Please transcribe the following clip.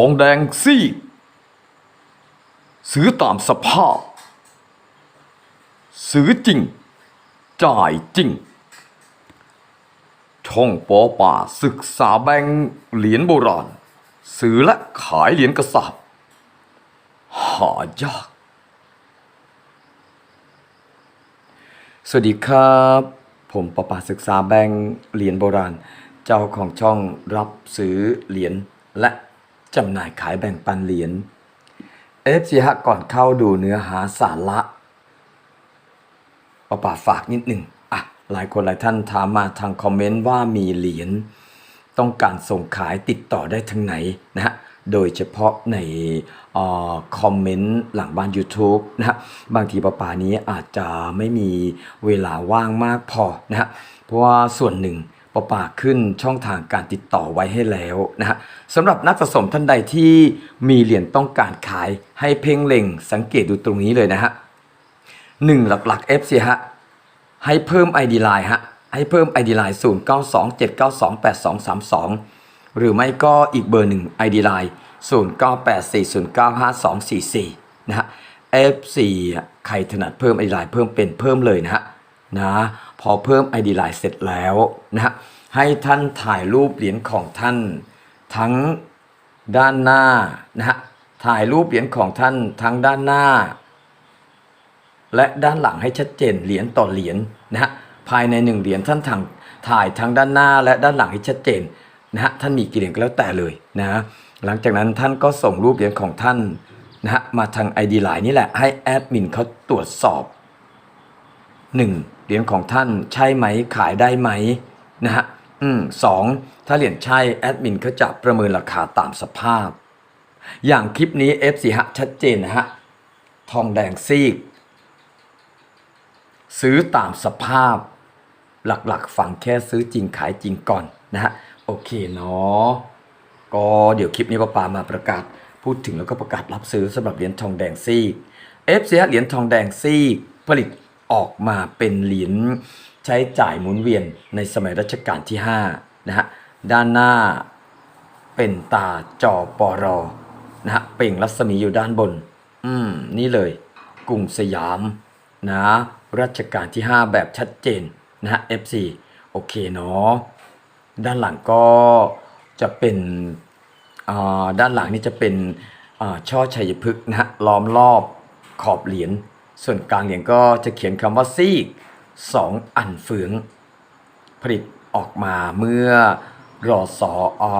องแดงซีซื้อตามสภาพ ซื้อจริง จ่ายจริง ช่องปอป่าศึกษาแบงค์เหรียญโบราณ ซื้อและขายเหรียญกระสาบหายาก สวัสดีครับ ผมประปาศึกษาแบงค์เหรียญโบราณ เจ้าของช่องรับซื้อเหรียญและ จำหน่ายขายแบ่งปันเหรียญเอฟซีฮะก่อนเข้าดูเนื้อหาสาระประปาฝากนิดหนึ่งอะหลายคนหลายท่านถามมาทางคอมเมนต์ว่ามีเหรียญต้องการส่งขายติดต่อได้ทางไหนนะฮะโดยเฉพาะในออคอมเมนต์หลังบ้าน YouTube นะฮะบางทีป้าป่านี้อาจจะไม่มีเวลาว่างมากพอนะฮะเพราะว่าส่วนหนึ่ง ป้าป่าขึ้นช่องทางการติดต่อไว้ให้แล้วนะฮะสำหรับนักสะสมท่านใดที่มีเหรียญต้องการขายให้เพ่งเล็งสังเกตดูตรงนี้เลยนะฮะหนึ่งหลักๆ FC ฮะให้เพิ่ม ID Line ฮะให้เพิ่ม ID Line 0 9 2 7 9 2 8 2 3 2 หรือไม่ก็อีกเบอร์หนึ่ง ID Line 0 9 8 4 0 9 5 2 4 4นะฮะ F4 อะใครถนัดเพิ่ม ID Line เพิ่มเป็นเพิ่มเลยนะฮะ นะพอเพิ่ม ID Line เสร็จแล้วนะฮะให้ท่านถ่ายรูปเหรียญของท่าน ทั้งด้านหน้านะฮะถ่ายรูปเหรียญของท่านทั้งด้านหน้า และด้านหลังให้ชัดเจนเหรียญต่อเหรียญนะฮะภายในหนึ่งเหรียญท่านทางถ่ายทั้งด้านหน้า และด้านหลังให้ชัดเจนนะฮะท่านมีกี่เหรียญก็แล้วแต่เลยนะหลังจากนั้นท่านก็ส่งรูปเหรียญของท่านนะฮะมาทาง ID ไลน์นี่แหละให้แอดมินเขาตรวจสอบ 1. เหรียญของท่านใช่ไหมขายได้ไหมนะฮะอืมสองถ้าเหรียญใช่แอดมินเขาจะประเมินราคาตามสภาพ อย่างคลิปนี้ F4 ฮะชัดเจนนะฮะทองแดงซีก ซื้อตามสภาพ หลักๆฟังแค่ซื้อจริงขายจริงก่อนนะฮะโอเคเนาะก็เดี๋ยวคลิปนี้ป้าปามาประกาศพูดถึงแล้วก็ประกาศรับซื้อสำหรับเหรียญทองแดงซีกเอฟซีเหรียญทองแดงซีกผลิต ออกมาเป็นเหรียญใช้จ่ายหมุนเวียนในสมัยรัชกาลที่5นะฮะด้านหน้าเป็นตาจอปอรอนะฮะเป่งรัศมีอยู่ด้านบน อืม นี่เลยกรุงสยามนะรัชกาลที่ 5 แบบชัดเจนนะฮะ FC โอเคเนาะด้านหลังก็จะเป็นอ่าด้านหลังนี่จะเป็นอ่าช่อชัยพฤกษ์นะฮะล้อมรอบขอบเหรียญ ส่วนกลางเหรียญก็จะเขียนคำว่าซีกสองอันเฟือง ผลิตออกมาเมื่อรอสอ